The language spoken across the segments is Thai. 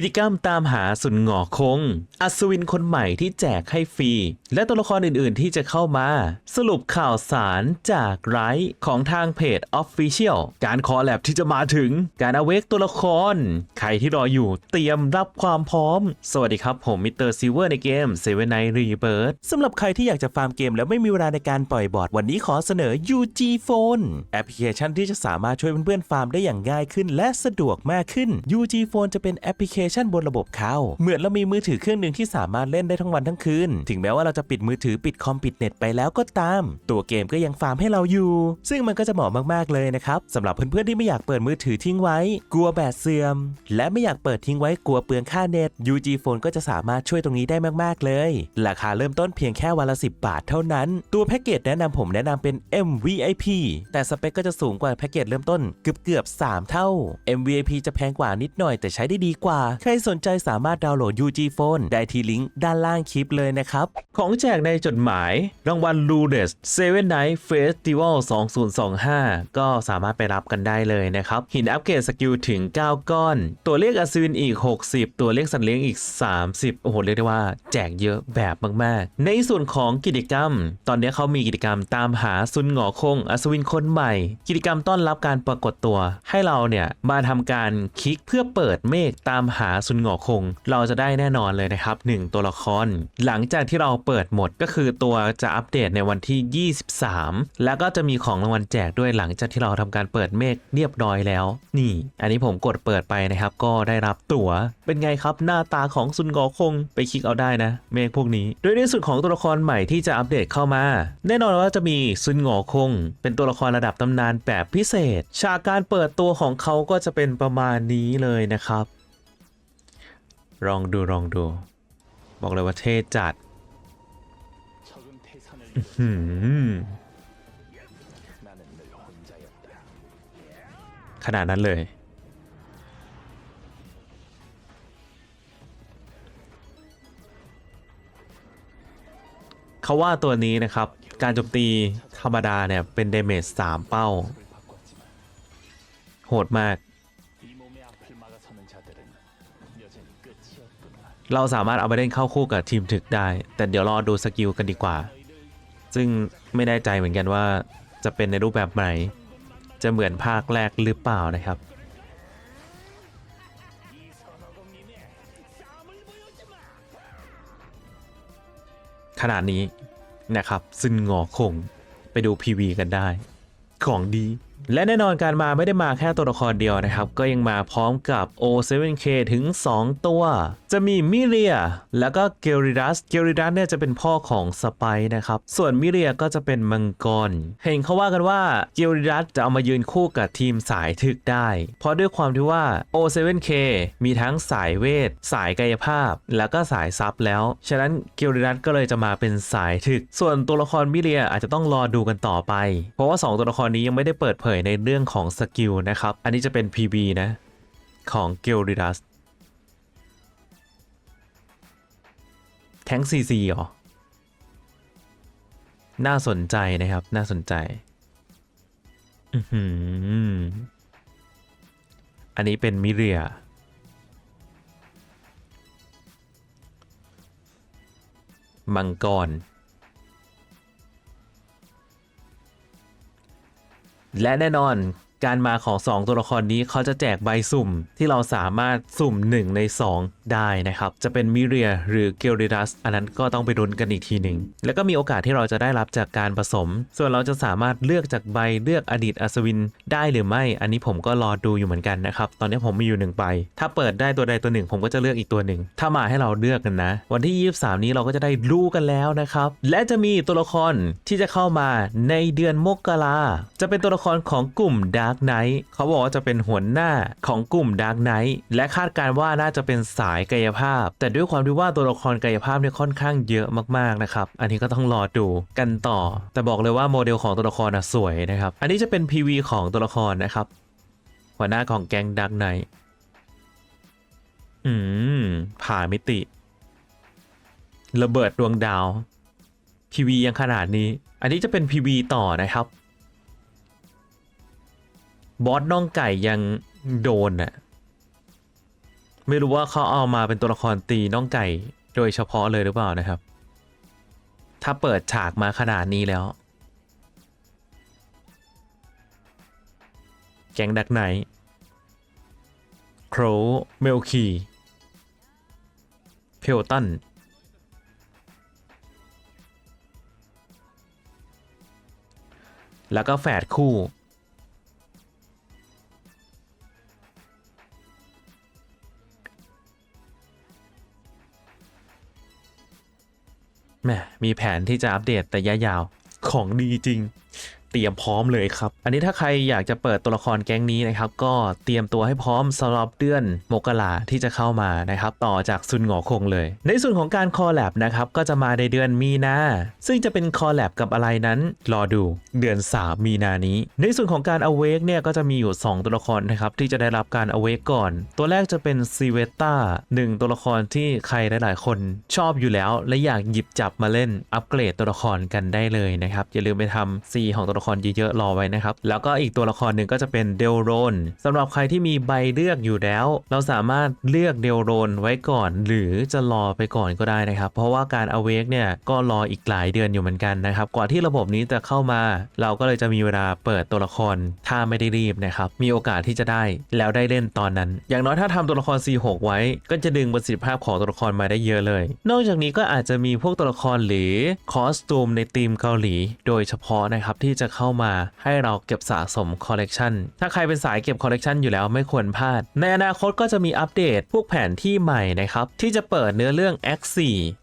กิจกรรมตามหาสุนหงอคง อัศวินคนใหม่ที่แจกให้ฟรี และตัวละครอื่นๆที่จะเข้ามา สรุปข่าวสารจากไลฟ์ของทางเพจ Official การคอแลบที่จะมาถึง การอเวกตัวละคร ใครที่รออยู่เตรียมรับความพร้อม สวัสดีครับผมมิสเตอร์ซิเวอร์ในเกม Seven Night Rebirth สำหรับใครที่อยากจะฟาร์มเกม แล้วไม่มีเวลาในการปล่อยบอร์ดวันนี้ขอเสนอ UG Phone แอปพลิเคชันที่จะสามารถช่วยเพื่อนๆฟาร์มได้อย่างง่ายขึ้น และสะดวกมากขึ้น UG Phone จะเป็นแอปพลิเคชันบนระบบเขาเหมือนเรามีมือถือเครื่องหนึ่งที่สามารถเล่นได้ทั้งวันทั้งคืน ถึงแม้ว่าเราจะปิดมือถือปิดคอมปิดเน็ตไปแล้วก็ตาม ตัวเกมก็ยังฟาร์มให้เราอยู่ ซึ่งมันก็จะเหมาะมากๆเลยนะครับสำหรับเพื่อนๆที่ไม่อยากเปิดมือถือทิ้งไว้ กลัวแบตเสื่อม และไม่อยากเปิดทิ้งไว้กลัวเปลืองค่าเน็ต UG Phone ก็จะสามารถช่วยตรงนี้ได้มากๆเลย ราคาเริ่มต้นเพียงแค่วันละ 10 บาทเท่านั้น ตัวแพ็กเกจแนะนำผมแนะนำเป็น MVIP แต่สเปคก็จะสูงกว่าแพ็กเกจเริ่มต้นเกือบเกือบ3 เท่า MVIP จะแพงกว่านิดหน่อยแต่ใช้ได้ดีกว่าใครสนใจสามารถดาวน์โหลด UG Phone ได้ที่ลิงก์ด้านล่างคลิปเลยนะครับ ของแจกในจดหมาย รางวัล l u d e s Seven Night Festival 2025 ก็สามารถไปรับกันได้เลยนะครับ หินอัปเกรดสกิลถึง 9 ก้อน ตัวเลขอัศวินอีก 60 ตัวเลขสัตว์เลี้ยงอีก 30 โอ้โห เรียกได้ว่าแจกเยอะแบบมาก ๆ ในส่วนของกิจกรรม ตอนนี้เขามีกิจกรรมตามหาซุนหงอคง อัศวินคนใหม่ กิจกรรมต้อนรับการปรากฏตัว ให้เราเนี่ยมาทำการคลิกเพื่อเปิดเมฆตามหหาซุนหงอคง เราจะได้แน่นอนเลยนะครับ 1 ตัวละคร หลังจากที่เราเปิดหมดก็คือตัวจะอัปเดตในวันที่ 23 แล้วก็จะมีของรางวัลแจกด้วยหลังจากที่เราทำการเปิดเมฆเรียบร้อยแล้ว นี่ อันนี้ผมกดเปิดไปนะครับ ก็ได้รับตั๋ว เป็นไงครับหน้าตาของซุนงอคงไปคลิกเอาได้นะ เมฆพวกนี้โดยในส่วนของตัวละครใหม่ที่จะอัปเดตเข้ามา แน่นอนว่าจะมีซุนงอคง เป็นตัวละครระดับตำนานแบบพิเศษ ฉากการเปิดตัวของเขาก็จะเป็นประมาณนี้เลยนะครับ ลองดูลองดู บอกเลยว่าเท่จัดขนาดนั้นเลย เขาว่าตัวนี้นะครับ การโจมตีธรรมดาเนี่ย เป็นเดเมจ3เป้า โหดมาก เราสามารถเอาไปเล่นเข้าคู่กับทีมถึกได้ แต่เดี๋ยวรอดูสกิลกันดีกว่า ซึ่งไม่แน่ใจเหมือนกันว่าจะเป็นในรูปแบบไหน จะเหมือนภาคแรกหรือเปล่านะครับ ขนาดนี้นะครับซึ่งงอคงไปดู PV กันได้ ของดี และแน่นอนการมาไม่ได้มาแค่ตัวละครเดียวนะครับ ก็ยังมาพร้อมกับ O7K ถึง 2 ตัว จะมีมิเรีย แล้วก็เกลริดัส เกลริดัสเนี่ยจะเป็นพ่อของสไปนะครับ ส่วนมิเรียก็จะเป็นมังกร เห็นเขาว่ากันว่าเกลริดัสจะเอามายืนคู่กับทีมสายถึกได้ เพราะด้วยความที่ว่า O7K มีทั้งสายเวท สายกายภาพ แล้วก็สายซับแล้ว ฉะนั้นเกลริดัสก็เลยจะมาเป็นสายถึก ส่วนตัวละครมิเรียอาจจะต้องรอดูกันต่อไป เพราะว่า 2 ตัวละครนี้ยังไม่ได้เปิดเผยในเรื่องของสกิลนะครับ อันนี้จะเป็น PB นะ ของเกลริดัสแทงซีซีเหรอ น่าสนใจนะครับ น่าสนใจอือหืออันนี้เป็นมิเรีย มังกร Lennon on การมาของ 2 ตัวละครนี้เขาจะแจกใบสุ่มที่เราสามารถสุ่ม 1 ใน 2 ได้นะครับ จะเป็นมิเรียหรือเกลริดัสอันนั้นก็ต้องไปรุนกันอีกทีหนึ่ง แล้วก็มีโอกาสที่เราจะได้รับจากการผสม ส่วนเราจะสามารถเลือกจากใบเลือกอดีตอัศวินได้หรือไม่ อันนี้ผมก็รอดูอยู่เหมือนกันนะครับ ตอนนี้ผมมีอยู่หนึ่งใบถ้าเปิดได้ตัวใดตัวหนึ่ง ผมก็จะเลือกอีกตัวหนึ่ง ถ้ามาให้เราเลือกกันนะ วันที่ 23 นี้เราก็จะได้รู้กันแล้วนะครับ และจะมีตัวละครที่จะเข้ามาในเดือนมกราจะเป็นตัวละครของกลุ่มดา Dark Knight เขาบอกว่าจะเป็นหัวหน้าของกลุ่ม Dark Knight และคาดการณ์ว่าน่าจะเป็นสายกายภาพ แต่ด้วยความที่ว่าตัวละครกายภาพเนี่ยค่อนข้างเยอะมากๆนะครับ อันนี้ก็ต้องรอดูกันต่อ แต่บอกเลยว่าโมเดลของตัวละครน่ะสวยนะครับ อันนี้จะเป็น PV ของตัวละครนะครับ หัวหน้าของแก๊ง Dark Knight อืม ผ่ามิติ ระเบิดดวงดาว PV ยังขนาดนี้ อันนี้จะเป็น PV ต่อนะครับ บอสน้องไก่ยังโดนน่ะไม่รู้ว่าเขาเอามาเป็นตัวละครตีน้องไก่โดยเฉพาะเลยหรือเปล่านะครับ ถ้าเปิดฉากมาขนาดนี้แล้ว แก๊งดักไนโครเมลคีเพลตันแล้วก็แฝดคู่ แหมมีแผนที่จะอัปเดตแต่ยะยาวของดีจริง เตรียมพร้อมเลยครับ อันนี้ถ้าใครอยากจะเปิดตัวละครแก๊งนี้นะครับ ก็เตรียมตัวให้พร้อมสำหรับเดือนมกราที่จะเข้ามานะครับ ต่อจากซุนหงอคงเลย ในส่วนของการคอลแลบนะครับ ก็จะมาในเดือนมีนาซึ่งจะเป็นคอลแลบกับอะไรนั้นรอดูเดือน 3 มีนานี้ ในส่วนของการ Awake เนี่ยก็จะมีอยู่ 2 ตัวละครนะครับที่จะได้รับการ Awake ก่อน ตัวแรกจะเป็นซีเวต้าหนึ่งตัวละครที่ใครหลาย ๆ คนชอบอยู่แล้ว และอยากหยิบจับมาเล่นอัปเกรดตัวละครกันได้เลยนะครับอย่าลืมไปทำซีของตัวละครเยอะๆรอไว้นะครับ แล้วก็อีกตัวละครหนึ่งก็จะเป็นเดลโรนสำหรับใครที่มีใบเลือกอยู่แล้ว เราสามารถเลือกเดลโรนไว้ก่อน หรือจะรอไปก่อนก็ได้นะครับ เพราะว่าการ Awake เนี่ยก็รออีกหลายเดือนอยู่เหมือนกันนะครับกว่าที่ระบบนี้จะเข้ามา เราก็เลยจะมีเวลาเปิดตัวละครถ้าไม่ได้รีบนะครับมีโอกาสที่จะได้แล้วได้เล่นตอนนั้น อย่างน้อยถ้าทำตัวละคร C6 ไว้ ก็จะดึงประสิทธิภาพของตัวละครมาได้เยอะเลย นอกจากนี้ก็อาจจะมีพวกตัวละครหรือคอสตูมในทีมเกาหลี โดยเฉพาะนะครับที่จะเข้ามาให้เราเก็บสะสมคอลเลกชันถ้าใครเป็นสายเก็บคอลเลกชันอยู่แล้วไม่ควรพลาด ในอนาคตก็จะมีอัปเดตพวกแผนที่ใหม่นะครับ ที่จะเปิดเนื้อเรื่อง X4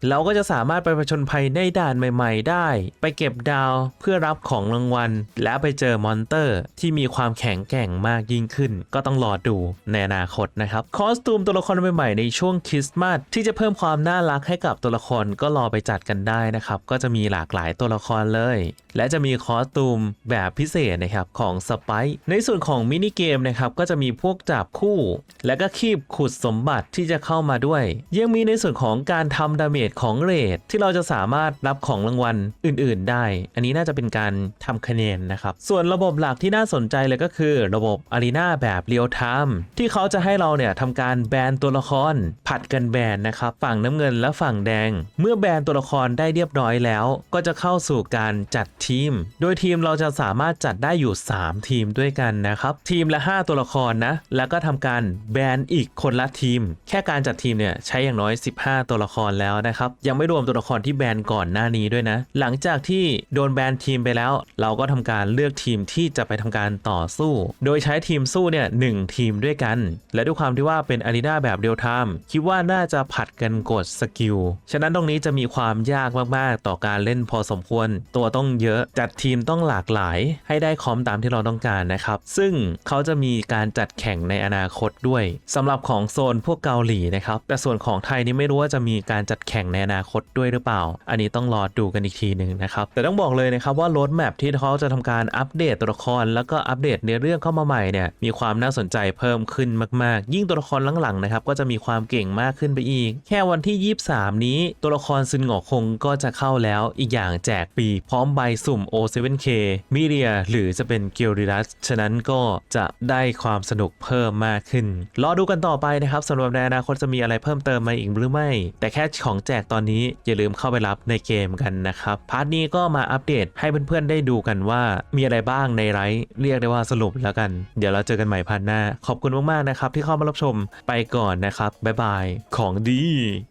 เราก็จะสามารถไปผจญภัยในด่านใหม่ๆ ได้ ไปเก็บดาวเพื่อรับของรางวัล และไปเจอมอนเตอร์ที่มีความแข็งแกร่งมากยิ่งขึ้น ก็ต้องรอดูในอนาคตนะครับ คอสตูมตัวละครใหม่ๆในช่วงคริสต์มาสที่จะเพิ่มความน่ารักให้กับตัวละครก็รอไปจัดกันได้นะครับ ก็จะมีหลากหลายตัวละครเลย และจะมีคอสตูมแบบพิเศษนะครับของสไปซ์ในส่วนของมินิเกมนะครับก็จะมีพวกจับคู่ และก็คีบขุดสมบัติที่จะเข้ามาด้วย ยังมีในส่วนของการทำดาเมจของเรทที่เราจะสามารถรับของรางวัลอื่น ๆ ได้ อันนี้น่าจะเป็นการทำคะแนนนะครับ ส่วนระบบหลักที่น่าสนใจเลยก็คือ ระบบอารีนาแบบเรียลไทม์ที่เขาจะให้เราเนี่ยทำการแบนตัวละคร ผัดกันแบนนะครับฝั่งน้ำเงินและฝั่งแดง เมื่อแบนตัวละครได้เรียบร้อยแล้ว ก็จะเข้าสู่การจัดทีม โดยทีมเราจะสามารถจัดได้อยู่ 3 ทีมด้วยกันนะครับ ทีมละ 5 ตัวละครนะ แล้วก็ทำการแบนอีกคนละทีม แค่การจัดทีมเนี่ยใช้อย่างน้อย 15 ตัวละครแล้วนะครับ ยังไม่รวมตัวละครที่แบนก่อนหน้านี้ด้วยนะ หลังจากที่โดนแบนทีมไปแล้ว เราก็ทำการเลือกทีมที่จะไปทำการต่อสู้ โดยใช้ทีมสู้เนี่ยหนึ่งทีมด้วยกัน และด้วยความที่ว่าเป็นอารีนาแบบเรียลไทม์คิดว่าน่าจะผัดกันกดสกิล ฉะนั้นตรงนี้จะมีความยากมากๆ ต่อการเล่นพอสมควร ตัวต้องเยอะจัดทีมต้องหลากหลายให้ได้คอมตามที่เราต้องการนะครับ ซึ่งเขาจะมีการจัดแข่งในอนาคตด้วยสำหรับของโซนพวกเกาหลีนะครับ แต่ส่วนของไทยนี่ไม่รู้ว่าจะมีการจัดแข่งในอนาคตด้วยหรือเปล่า อันนี้ต้องรอดูกันอีกทีหนึ่งนะครับ แต่ต้องบอกเลยนะครับว่าโรดแมพที่เขาจะทำการอัปเดตตัวละคร แล้วก็อัปเดตเนื้อเรื่องเข้ามาใหม่เนี่ยมีความน่าสนใจเพิ่มขึ้นมาก ๆ ยิ่งตัวละครหลังๆนะครับก็จะมีความเก่งมากขึ้นไปอีก แค่วันที่ 23 นี้ตัวละครซึนหงอคงก็จะเข้าแล้วอีกอย่างแจกปีพร้อมใบสุ่ม O7K มิเรียหรือจะเป็นเกิลริดัส ฉะนั้นก็จะได้ความสนุกเพิ่มมากขึ้น รอดูกันต่อไปนะครับสำหรับในอนาคตจะมีอะไรเพิ่มเติมมาอีกหรือไม่ แต่แค่ของแจกตอนนี้อย่าลืมเข้าไปรับในเกมกันนะครับ พาร์ทนี้ก็มาอัปเดตให้เพื่อนๆได้ดูกันว่ามีอะไรบ้างในไลฟ์เรียกได้ว่าสรุปแล้วกัน เดี๋ยวเราเจอกันใหม่พันหน้า ขอบคุณมากๆนะครับที่เข้ามารับชมไปก่อนนะครับบ๊ายบายของดี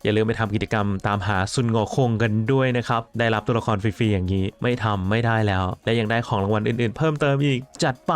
อย่าลืมไปทำกิจกรรมตามหาซุนงอคงกันด้วยนะครับได้รับตัวละครฟรีๆอย่างนี้ไม่ทำไม่ได้แล้วและยังยังได้ของรางวัลอื่นๆ เพิ่มเติมอีกจัดไป